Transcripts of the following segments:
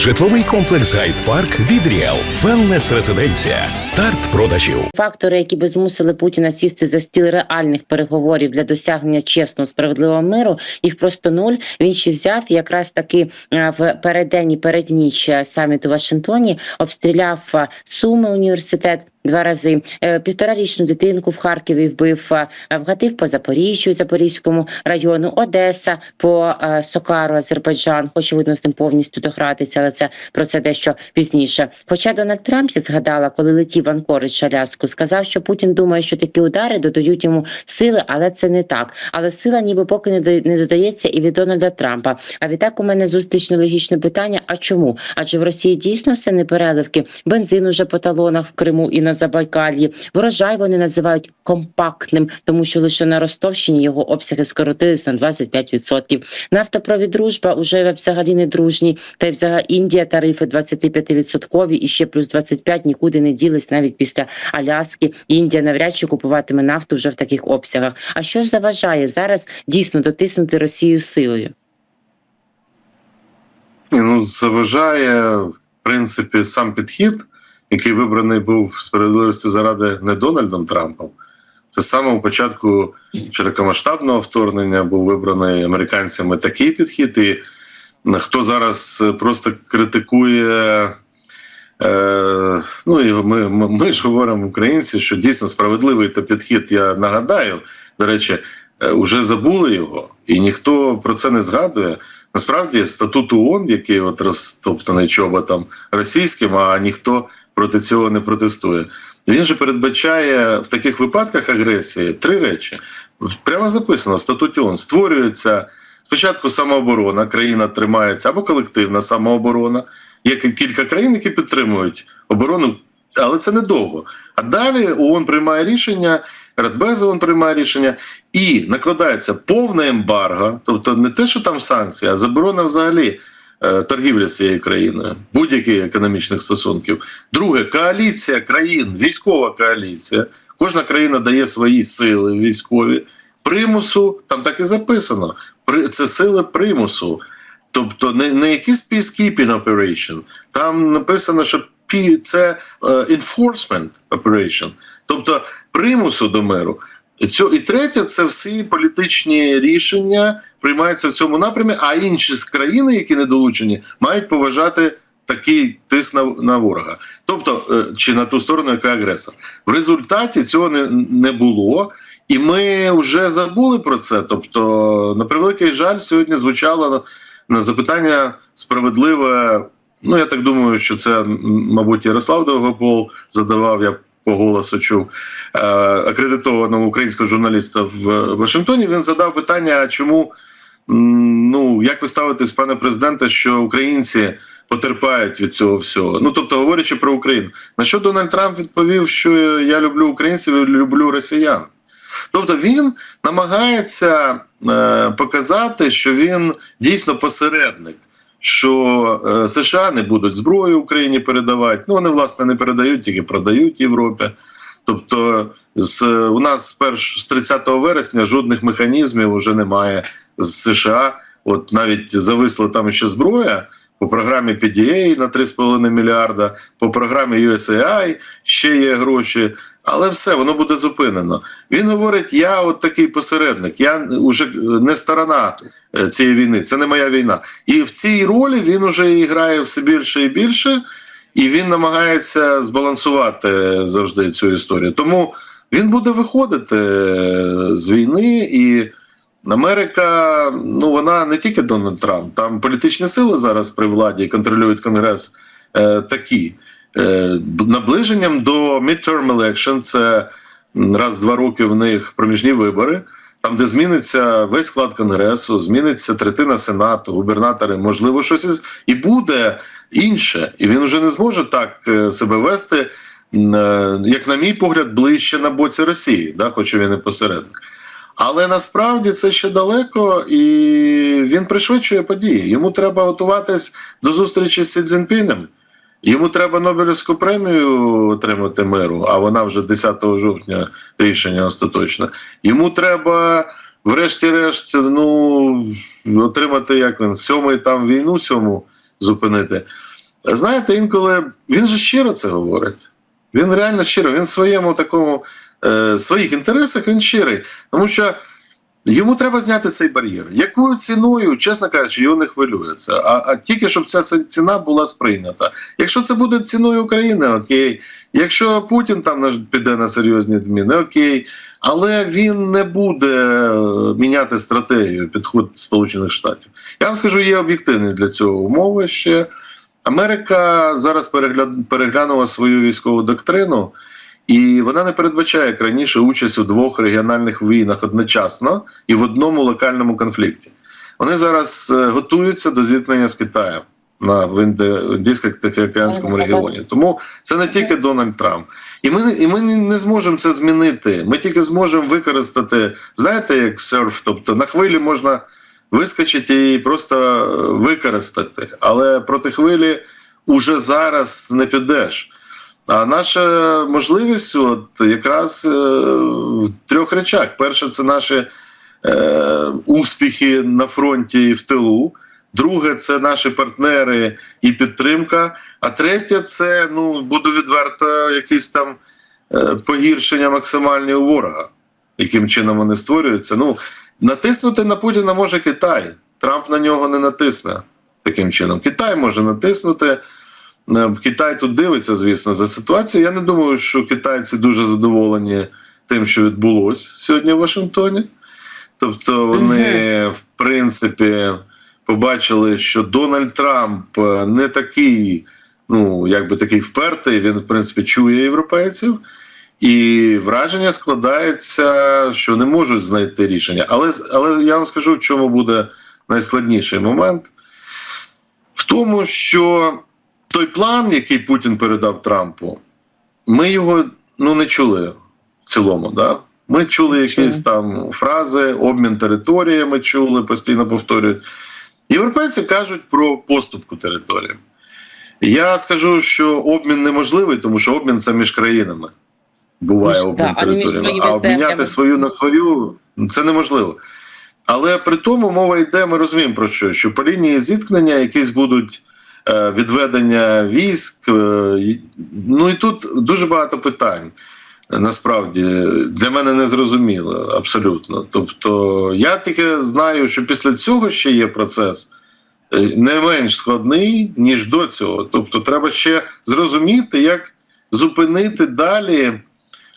Житловий комплекс Гайд Парк від Ріел. Велнес резиденція. Старт продажів. Фактори, які би змусили Путіна сісти за стіл реальних переговорів для досягнення чесного справедливого миру, їх просто нуль. Він ще взяв якраз таки е, в переддень і передніч е, саміту в Вашингтоні обстріляв е, Суми університет. Два рази Е, півторарічну дитинку в Харкові вбив, е, вгатив по Запоріжжю, Запорізькому району, Одеса по е, Сокару, Азербайджан. Хочу видно з ним повністю догратися, але це про це дещо пізніше. Хоча Дональд Трамп я згадала, коли летів в Анкоридж Аляску, сказав, що Путін думає, що такі удари додають йому сили, але це не так. Але сила, ніби поки не до- не додається і від Дональда Трампа. А відтак у мене зустрічне логічне питання: а чому? Адже в Росії дійсно все не переливки. Бензин уже по талонах в Криму і на Забайкальї. Врожай вони називають компактним, тому що лише на Ростовщині його обсяги скоротилися на 25%. Нафтопровід дружба уже взагалі не дружні. Та й взагалі Індія тарифи 25% і ще плюс 25 нікуди не ділись навіть після Аляски. Індія навряд чи купуватиме нафту вже в таких обсягах. А що ж заважає зараз дійсно дотиснути Росію силою? Ну заважає в принципі сам підхід, який вибраний був справедливості заради не Дональдом Трампом. Це з самого початку широкомасштабного вторгнення був вибраний американцями такий підхід. І хто зараз просто критикує, е, ну і ми, ми, ми ж говоримо українці, що дійсно справедливий та підхід. Я нагадаю, до речі, е, уже забули його, і ніхто про це не згадує. Насправді статут ООН, який от розтоптаний чоботом російським, а ніхто проти цього не протестує. Він же передбачає в таких випадках агресії три речі. Прямо записано в статуті ООН. Створюється спочатку самооборона, країна тримається або колективна самооборона. Є кілька країн, які підтримують оборону, але це недовго. А далі ООН приймає рішення, Радбез ООН приймає рішення, і накладається повне ембарго, тобто не те, що там санкції, а заборона взагалі торгівлі з цією країною, будь-яких економічних стосунків. Друге, коаліція країн, військова коаліція. Кожна країна дає свої сили військові. Примусу там так і записано. Це сили примусу. Тобто не, не якийсь peacekeeping operation. Там написано, що це е, enforcement operation, тобто примусу до миру. Цьо, і третє, це всі політичні рішення приймаються в цьому напрямі, а інші з країни, які не долучені, мають поважати такий тиск на, на ворога, тобто е, чи на ту сторону, яка агресор. В результаті цього не, не було. І ми вже забули про це. Тобто, на превеликий жаль, сьогодні звучало на, на запитання справедливе. Ну, я так думаю, що це, мабуть, Ярослав Довгопол задавав, я по голосу чув е, акредитованого українського журналіста в Вашингтоні. Він задав питання: чому ну як ви ставитесь, пане президенте, що українці потерпають від цього всього? Ну тобто, говорячи про Україну, на що Дональд Трамп відповів, що я люблю українців, люблю росіян. Тобто він намагається е, показати, що він дійсно посередник, що е, США не будуть зброю Україні передавати. Ну вони власне не передають, тільки продають Європі. Тобто, з у нас перш з 30 вересня жодних механізмів вже немає з США. От навіть зависла там ще зброя по програмі PDA на 3,5 мільярда, по програмі USAI ще є гроші, але все воно буде зупинено. Він говорить: я от такий посередник, я вже не сторона е, цієї війни, це не моя війна. І в цій ролі він уже і грає все більше і більше, і він намагається збалансувати завжди цю історію. Тому він буде виходити е, з війни і. Америка, ну вона не тільки Дональд Трамп, там політичні сили зараз при владі контролюють конгрес е, такі. Е, наближенням до midterm election, це раз в два роки в них проміжні вибори, там, де зміниться весь склад конгресу, зміниться третина сенату, губернатори, можливо, щось із- і буде інше. І він вже не зможе так е, себе вести, е, як, на мій погляд, ближче на боці Росії, да, хоч він і посередник. Але насправді це ще далеко, і він пришвидшує події. Йому треба готуватись до зустрічі з Сі Цзіньпінем. Йому треба Нобелівську премію отримати миру, а вона вже 10 жовтня рішення остаточне. Йому треба, врешті-решт, ну отримати як він сьомий там війну сьому зупинити. знаєте, інколи він же щиро це говорить. Він реально щиро, він в своєму такому е, своїх інтересах він щирий. Тому що йому треба зняти цей бар'єр. Якою ціною, чесно кажучи, його не хвилює це. А, а тільки щоб ця ціна була сприйнята. Якщо це буде ціною України, окей. Якщо Путін там піде на серйозні зміни, окей. Але він не буде е, міняти стратегію підход Сполучених Штатів. Я вам скажу, є об'єктивні для цього умови ще. Америка зараз перегля- переглянула свою військову доктрину, і вона не передбачає як раніше участь у двох регіональних війнах одночасно і в одному локальному конфлікті. Вони зараз е, готуються до зіткнення з Китаєм на в Індійсько-Тихоокеанському регіоні. Тому це не тільки Дональд Трамп. І ми, і ми не зможемо це змінити. Ми тільки зможемо використати, знаєте, як серф, тобто на хвилі можна вискочити і просто е, використати. Але проти хвилі уже зараз не підеш. А наша можливість, от якраз е, в трьох речах: перше, це наші е, успіхи на фронті і в тилу. Друге, це наші партнери і підтримка. А третє, це ну буду відверто, якісь там е, погіршення максимальні у ворога, яким чином вони створюються. Ну натиснути на Путіна може Китай. Трамп на нього не натисне таким чином. Китай може натиснути. Е, Китай тут дивиться, звісно, за ситуацією. Я не думаю, що китайці дуже задоволені тим, що відбулося сьогодні в Вашингтоні. Тобто, вони, в принципі, побачили, що Дональд Трамп е, не такий, ну як би такий впертий. Він, в принципі, чує європейців. І враження складається, що не можуть знайти рішення. Але, але я вам скажу, в чому буде найскладніший момент. В тому, що той план, який Путін передав Трампу, ми його ну, не чули в цілому. Да? Ми чули якісь там фрази, обмін територіями чули, постійно повторюють. Європейці кажуть про поступку території. Я скажу, що обмін неможливий, тому що обмін це між країнами. Буває обмін да, територіями. А обміняти свою на свою це неможливо. Але при тому мова йде, ми розуміємо про що, що по лінії зіткнення якісь будуть відведення військ. е, ну і тут дуже багато питань. е, Насправді для мене не зрозуміло абсолютно. Тобто, я тільки знаю, що після цього ще є процес е, не менш складний, ніж до цього. Тобто, треба ще зрозуміти, як зупинити далі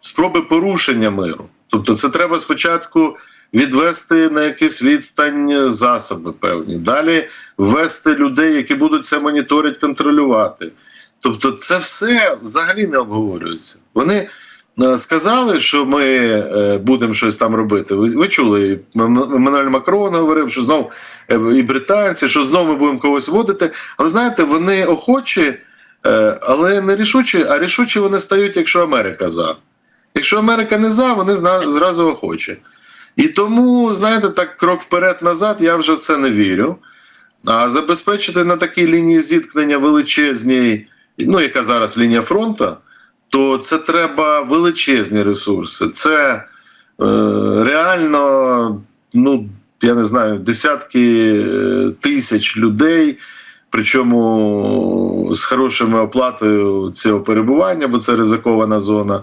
спроби порушення миру. Тобто, це треба спочатку відвести на якийсь відстань засоби певні, далі ввести людей, які будуть це моніторити, контролювати. Тобто, це все взагалі не обговорюється. Вони е, сказали, що ми е, будемо щось там робити. Ви, чули, і Еммануель Макрон говорив, що знов е, і британці, що знов ми будемо когось вводити. Але знаєте, вони охочі, але не рішучі, а рішучі вони стають, якщо Америка за. Якщо Америка не за, вони зразу охочі. І тому, знаєте, так крок вперед-назад, я вже це не вірю. А забезпечити на такій лінії зіткнення величезній, ну яка зараз лінія фронту, то це треба величезні ресурси. Це е, реально, ну я не знаю, десятки е, тисяч людей, причому з хорошою оплатою цього перебування, бо це ризикована зона.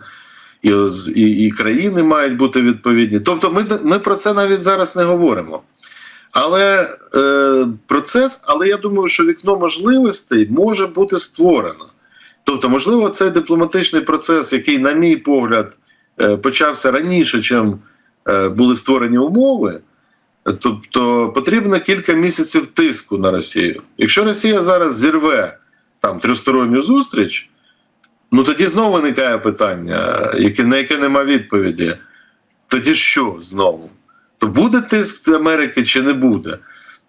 І, і, і країни мають бути відповідні. Тобто, ми, ми про це навіть зараз не говоримо. Але е, процес, але я думаю, що вікно можливостей може бути створено. Тобто, можливо, цей дипломатичний процес, який, на мій погляд, е, почався раніше, чим е, були створені умови. Тобто потрібно кілька місяців тиску на Росію. Якщо Росія зараз зірве там трьохсторонню зустріч, ну тоді знову виникає питання, на яке нема відповіді. Тоді що знову? То буде тиск Америки чи не буде?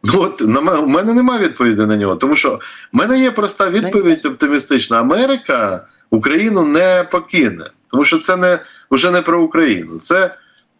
Ну от на у мене немає відповіді на нього, тому що в мене є проста відповідь оптимістична: Америка Україну не покине, тому що це не вже не про Україну, це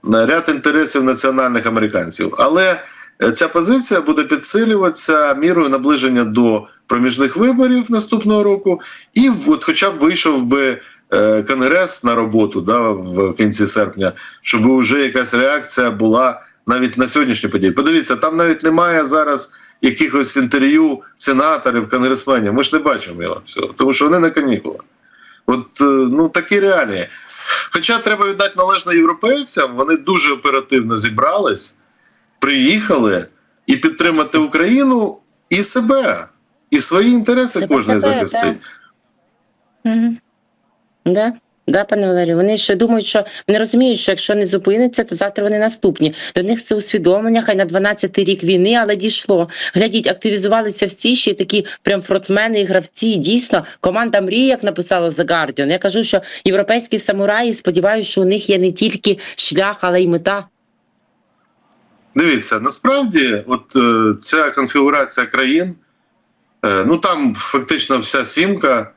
ряд інтересів національних американців. Але е, ця позиція буде підсилюватися мірою наближення до проміжних виборів наступного року, і от хоча б вийшов би е, конгрес на роботу да, в кінці серпня, щоб вже якась реакція була навіть на сьогоднішню подію. Подивіться, там навіть немає зараз якихось інтерв'ю сенаторів, конгресменів. Ми ж не бачимо його всього, тому що вони на канікулах. От е, ну такі реалії. Хоча треба віддати належно європейцям, вони дуже оперативно зібрались, приїхали і підтримати Україну і себе, і свої інтереси кожен захистить. Угу. Да. Да, пане Валерію, вони ще думають, що вони розуміють, що якщо не зупиниться, то завтра вони наступні. До них це усвідомлення, хай на 12-й рік війни, але дійшло. Глядіть, активізувалися всі ще такі прям фронтмени і гравці. Дійсно, команда мрії, як написало The Guardian. Я кажу, що європейські самураї сподіваюся, що у них є не тільки шлях, але й мета. Дивіться, насправді, от е, ця конфігурація країн, ну там фактично вся сімка.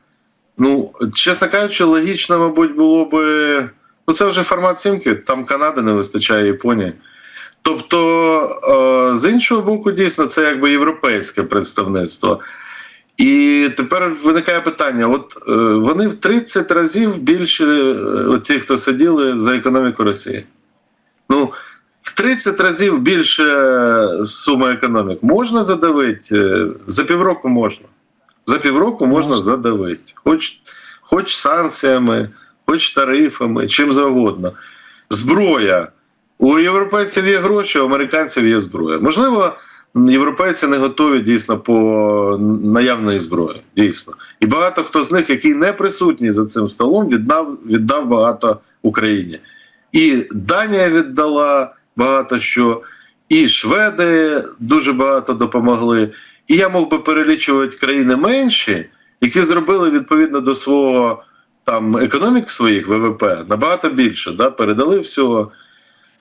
Ну, чесно кажучи, логічно, мабуть, було би. Ну, це вже формат сімки, там Канади не вистачає Японії. Тобто, е, з іншого боку, дійсно, це якби європейське представництво. І тепер виникає питання: от е, вони в 30 разів більше е, оці, хто сиділи за економіку Росії. Ну, в 30 разів більше сума економік можна задавити? Е, За півроку можна. За півроку Можна. задавити. Хоч, хоч санкціями, хоч тарифами, чим завгодно. Зброя. У європейців є гроші, у американців є зброя. Можливо, європейці не готові дійсно по наявної зброї. Дійсно. І багато хто з них, який не присутній за цим столом, віддав, віддав багато Україні. І Данія віддала багато що, і Шведи дуже багато допомогли. І я мог би перелічувати країни менші, які зробили відповідно до свого там економік своїх ВВП набагато більше, да, передали всього.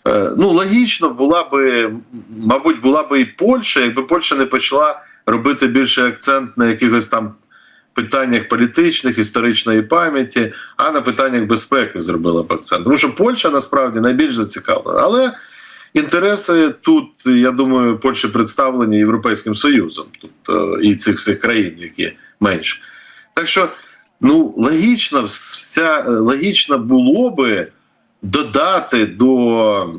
Е, Ну, логічно, була би, мабуть, була би і Польща, якби Польща не почала робити більше акцент на якихось там питаннях політичних, історичної пам'яті, а на питаннях безпеки зробила б акцент. Тому що Польща насправді найбільш зацікавлена. Але інтереси тут, я думаю, Польщі представлені Європейським Союзом е, і цих всіх країн, які менше. Так що, ну, логічно, вся, логічно було би додати до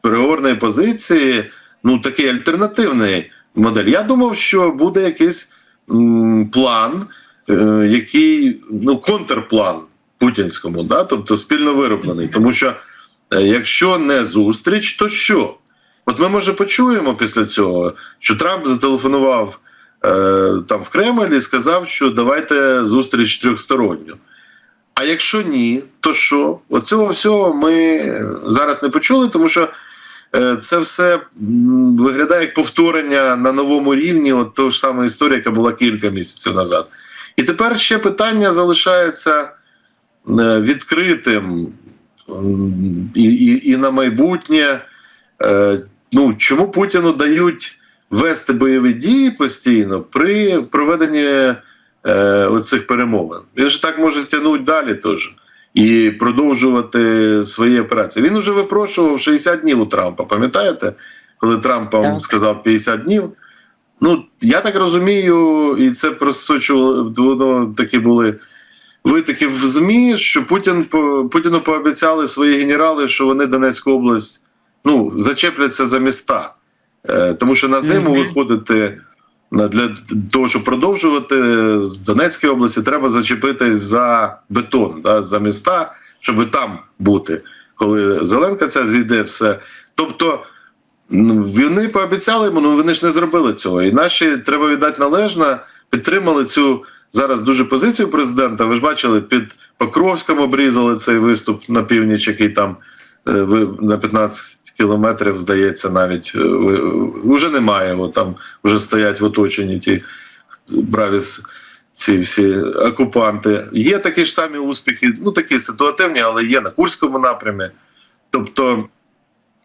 переговорної позиції ну, такий альтернативний модель. Я думав, що буде якийсь м, план, е, який ну, контрплан путінському, да? тобто спільно вироблений. Тому що е, якщо не зустріч, то що? От ми може почуємо після цього, що Трамп зателефонував е, там в Кремль і сказав, що давайте зустріч трьохсторонню. А якщо ні, то що? Оцього всього ми зараз не почули, тому що е, це все виглядає як повторення на новому рівні, от того ж самої історії, яка була кілька місяців назад. І тепер ще питання залишається е, відкритим і, і, і на майбутнє. Е, Ну, чому Путіну дають вести бойові дії постійно при проведенні е, оцих перемовин? Він ж так може тягнути далі теж і продовжувати свої операції. Він вже випрошував 60 днів у Трампа, пам'ятаєте? Коли Трамп Так. сказав 50 днів. Ну, я так розумію, і це просочувало, воно такі були витоки в ЗМІ, що Путін Путіну пообіцяли свої генерали, що вони Донецьку область ну, зачепляться за міста. Е, тому що на зиму виходити для того, щоб продовжувати з Донецької області, треба зачепитись за бетон, да, за міста, щоб там бути, коли Зеленка ця зійде все. Тобто вони пообіцяли йому, ну вони ж не зробили цього. І наші треба віддати належно, підтримали цю зараз дуже позицію президента. Ви ж бачили, під Покровськом обрізали цей виступ на північ, який там е, на 15 кілометрів, здається, навіть е, вже немає. Його, там вже стоять в оточенні ті браві ці всі окупанти. Є такі ж самі успіхи, ну такі ситуативні, але є на Курському напрямі. Тобто,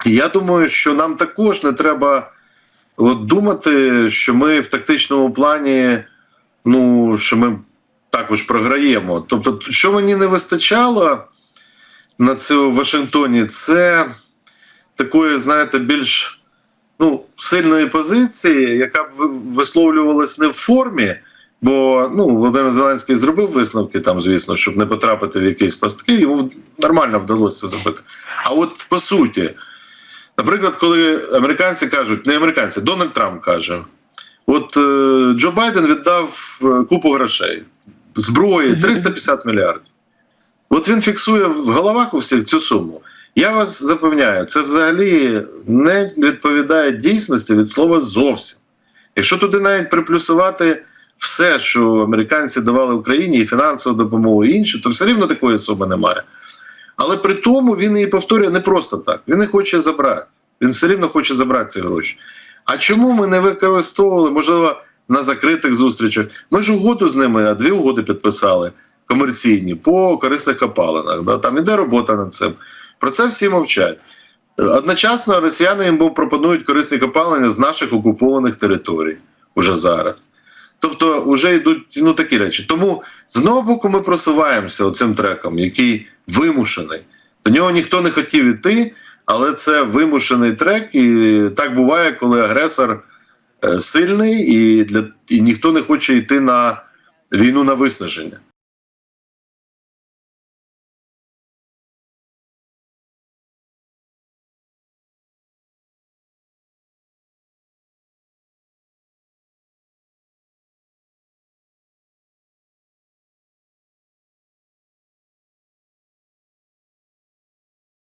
я думаю, що нам також не треба от думати, що ми в тактичному плані, ну що ми також програємо. Тобто, що мені не вистачало на цьому Вашингтоні, це такої, знаєте, більш ну, сильної позиції, яка б ви- висловлювалась не в формі. Бо ну, Володимир Зеленський зробив висновки там, звісно, щоб не потрапити в якісь пастки. Йому нормально вдалося це зробити. А от по суті, Наприклад, коли американці кажуть, не американці, Дональд Трамп каже: от е, Джо Байден віддав е, купу грошей, зброї 350 мільярдів. От він фіксує в головах у всіх цю суму. Я вас запевняю, це взагалі не відповідає дійсності від слова зовсім. Якщо туди навіть приплюсувати все, що американці давали Україні, і фінансову допомогу і інше, то все рівно такої суми немає. Але при тому він її повторює не просто так. Він їх хоче забрати. Він все рівно хоче забрати ці гроші. А чому ми не використовували, можливо, на закритих зустрічах? Ми ж угоду з ними, а дві угоди підписали комерційні по корисних копалинах. Да? Там іде робота над цим. Про це всі мовчать. Одночасно росіяни їм пропонують корисні копалини з наших окупованих територій уже зараз. Тобто вже йдуть ну, такі речі. Тому з одного боку ми просуваємося цим треком, який вимушений. До нього ніхто не хотів іти, але це вимушений трек, і так буває, коли агресор е, сильний, і, для, і ніхто не хоче йти на війну на виснаження.